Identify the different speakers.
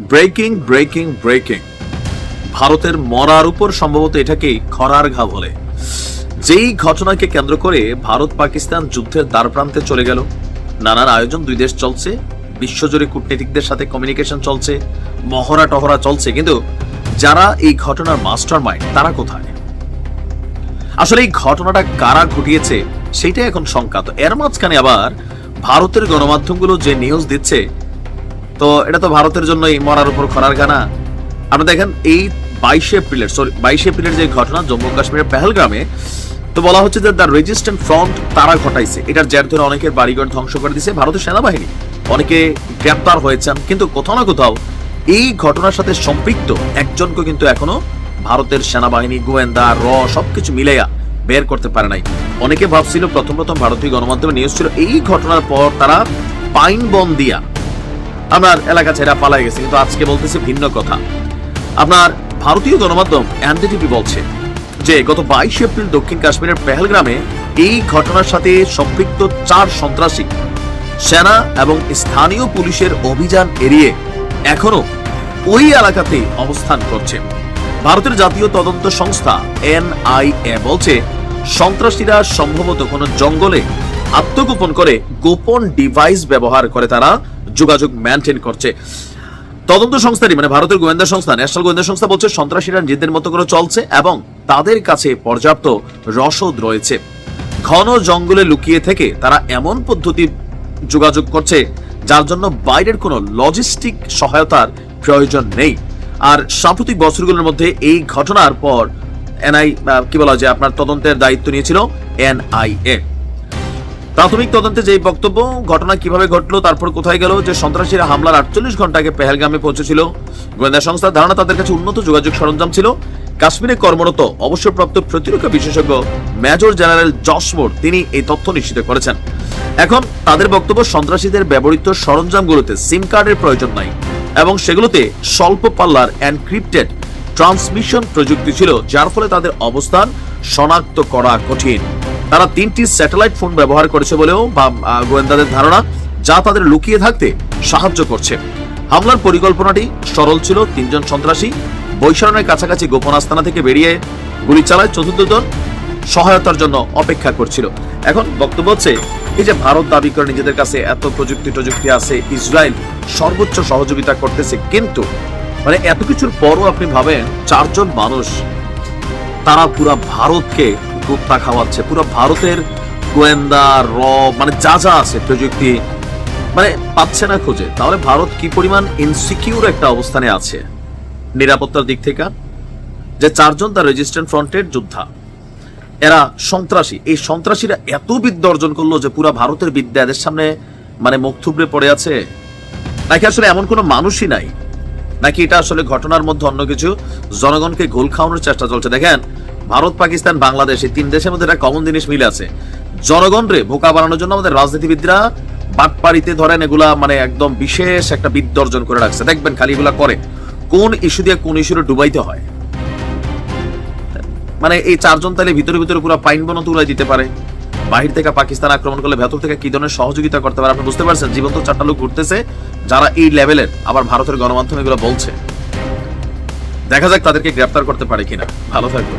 Speaker 1: Breaking breaking breaking. ভারতের মরার উপর সম্ভবত এটাকে খরার ঘা বলে। যেই ঘটনাকে কেন্দ্র করে ভারত পাকিস্তান যুদ্ধের দ্বারপ্রান্তে চলে গেল। নানান আয়োজন, দুই দেশ চলছে। বিশ্বজুড়ে কূটনীতিকদের সাথে কমিউনিকেশন চলছে। মহড়া টহরা চলছে। কিন্তু যারা এই ঘটনার মাস্টার মাইন্ড তারা কোথায়? আসলে এই ঘটনাটা কারা ঘটিয়েছে সেটাই এখন সংখ্যাত এর মাঝখানে আবার ভারতের গণমাধ্যমগুলো যে নিউজ দিচ্ছে তো এটা তো ভারতের জন্যই মরার উপর খরার গানা। আপনি দেখেন, এই বাইশে এপ্রিলের সরি বাইশে এপ্রিলের যে ঘটনা, জম্মু কাশ্মীরের পেহেলগ্রামে তো বলা হচ্ছে যে দ্য রেজিস্ট্যান্ট ফ্রন্ট তারা ঘটাইছে। এটার জের ধরে অনেকের বাড়িঘর ধ্বংস করে দিয়েছে ভারতের সেনাবাহিনী। অনেকে গ্রেপ্তার হয়েছেন, কিন্তু কোথাও না কোথাও এই ঘটনার সাথে সম্পৃক্ত একজনকে কিন্তু এখনও ভারতের সেনাবাহিনী, গোয়েন্দা, র, সবকিছু মিলাইয়া বের করতে পারে নাই। অনেকে ভাবছিল, প্রথম প্রথম ভারতীয় গণমাধ্যমে নিউজ ছিল, এই ঘটনার পর তারা পাইন বন দিয়া আপনার এলাকা ছেড়া পালাই গেছে, কিন্তু আজকে বলতেছে ভিন্ন কথা। আপনার ভারতীয় গণমাধ্যম এনডিটিভি বলছে যে, গত বাইশে এপ্রিল দক্ষিণ কাশ্মীরের পেহেলগ্রামে এই ঘটনার সাথে সম্পৃক্ত চার সন্ত্রাসী, সেনা এবং স্থানীয় পুলিশের অভিযান এড়িয়ে এখনও ওই এলাকাতে অবস্থান করছে। ভারতের জাতীয় তদন্ত সংস্থা এনআইএ বলছে, সন্ত্রাসীরা সম্ভবত কোনো জঙ্গলে আত্মগোপন করে গোপন ডিভাইস ব্যবহার করে তারা যোগাযোগ মেনটেন করছে। তদন্ত সংস্থাটি মানে ভারতের গোয়েন্দা সংস্থা ন্যাশনাল গোয়েন্দা সংস্থা বলছে, সন্ত্রাসীরা নিজেদের মতো করে চলছে এবং তাদের কাছে পর্যাপ্ত রসদ রয়েছে। ঘন জঙ্গলে লুকিয়ে থেকে তারা এমন পদ্ধতি যোগাযোগ করছে, যার জন্য বাইরের কোনো লজিস্টিক সহায়তার প্রয়োজন নেই। আর সাম্প্রতিক বছরগুলোর মধ্যে এই ঘটনার পর এনআই কি বলা যায়, আপনার তদন্তের দায়িত্ব নিয়েছিল এনআইএ। প্রাথমিক তদন্তে যে বক্তব্য, ঘটনা কীভাবে ঘটলো, তারপর কোথায় গেল, যে সন্ত্রাসীরা হামলার আটচল্লিশ ঘণ্টা আগে পেহেলগামে পৌঁছেছিল। গোয়েন্দা সংস্থার ধারণা তাদের কাছে উন্নত যোগাযোগ সরঞ্জাম ছিল। কাশ্মীরে কর্মরত অবসরপ্রাপ্ত প্রতিরক্ষা বিশেষজ্ঞ মেজর জেনারেল জসমোর তিনি এই তথ্য নিশ্চিত করেছেন। এখন তাদের বক্তব্য, সন্ত্রাসীদের ব্যবহৃত সরঞ্জামগুলোতে সিম কার্ডের প্রয়োজন নাই এবং সেগুলোতে স্বল্প পাল্লার এনক্রিপ্টেড ট্রান্সমিশন প্রযুক্তি ছিল, যার ফলে তাদের অবস্থান শনাক্ত করা কঠিন। তারা তিনটি স্যাটেলাইট ফোন ব্যবহার করেছে বলেও বা গোয়েন্দাদের ধারণা, যা তাদের লুকিয়ে থাকতে সাহায্য করছে। হামলার পরিকল্পনাটি সরল ছিল তিনজন সন্ত্রাসী। বৈশারণের কাছাকাছি গোপন আস্তানা থেকে বেরিয়ে গুলি চালায় চতুর্থ জন। সহায়তার জন্য অপেক্ষা করছিল। এখন বক্তব্য হচ্ছে, এই যে ভারত দাবি করে নিজেদের কাছে এত প্রযুক্তি প্রযুক্তি আছে, ইসরায়েল সর্বোচ্চ সহযোগিতা করতেছে, কিন্তু মানে এত কিছুর পরও আপনি ভাবেন, চারজন মানুষ, তারা পুরা ভারতকে গুপ্তা খাওয়াচ্ছে। পুরো ভারতের গোয়েন্দা, র মানে যা যা আছে প্রযুক্তি মানে পাচ্ছে না খুঁজে। তাহলে ভারত কি পরিমাণ ইনসিকিউর একটা অবস্থানে আছে? নিরাপত্তার দিক থেকে, যে চারজন তার রেজিস্ট্যান্ট ফ্রন্টের যোদ্ধা, এরা সন্ত্রাসী। এই সন্ত্রাসীরা এত বিদ্যা অর্জন করল যে পুরা ভারতের বিদ্যা এদের সামনে মানে মুখ থুবড়ে পড়ে আছে। নাকি আসলে এমন কোনো মানুষই নাই? নাকি এটা আসলে ঘটনার মধ্যে অন্য কিছু? জনগণকে গোল খাওয়ানোর চেষ্টা চলছে। দেখেন ভারত, পাকিস্তান, বাংলাদেশ, এই তিন দেশের মধ্যে একটা কমন জিনিস মিলে আছে। জনগণ রে বোকা বানানোর জন্য আমাদের রাজনীতিবিদরা বাটপাড়িতে ধরেন এগুলা মানে একদম বিশেষ একটা বিদ্যা অর্জন করে রাখছে। দেখবেন খালি এগুলা করে। কোন ইস্যু দিয়ে কোন ইস্যুরে ডুবাইতে হয়? মানে এই চারজন তাহলে ভিতরে ভিতরে পুরো পাইন বন তুলে দিতে পারে। বাহির থেকে পাকিস্তান আক্রমণ করলে ভেতর থেকে কি ধরনের সহযোগিতা করতে পারে? আপনি বুঝতে পারছেন? জীবন্ত চারটা লোক ঘুরতেছে, যারা এই লেভেলের, আবার ভারতের গণমাধ্যমে এগুলো বলছে। দেখা যাক তাদেরকে গ্রেপ্তার করতে পারে কিনা। ভালো থাকবে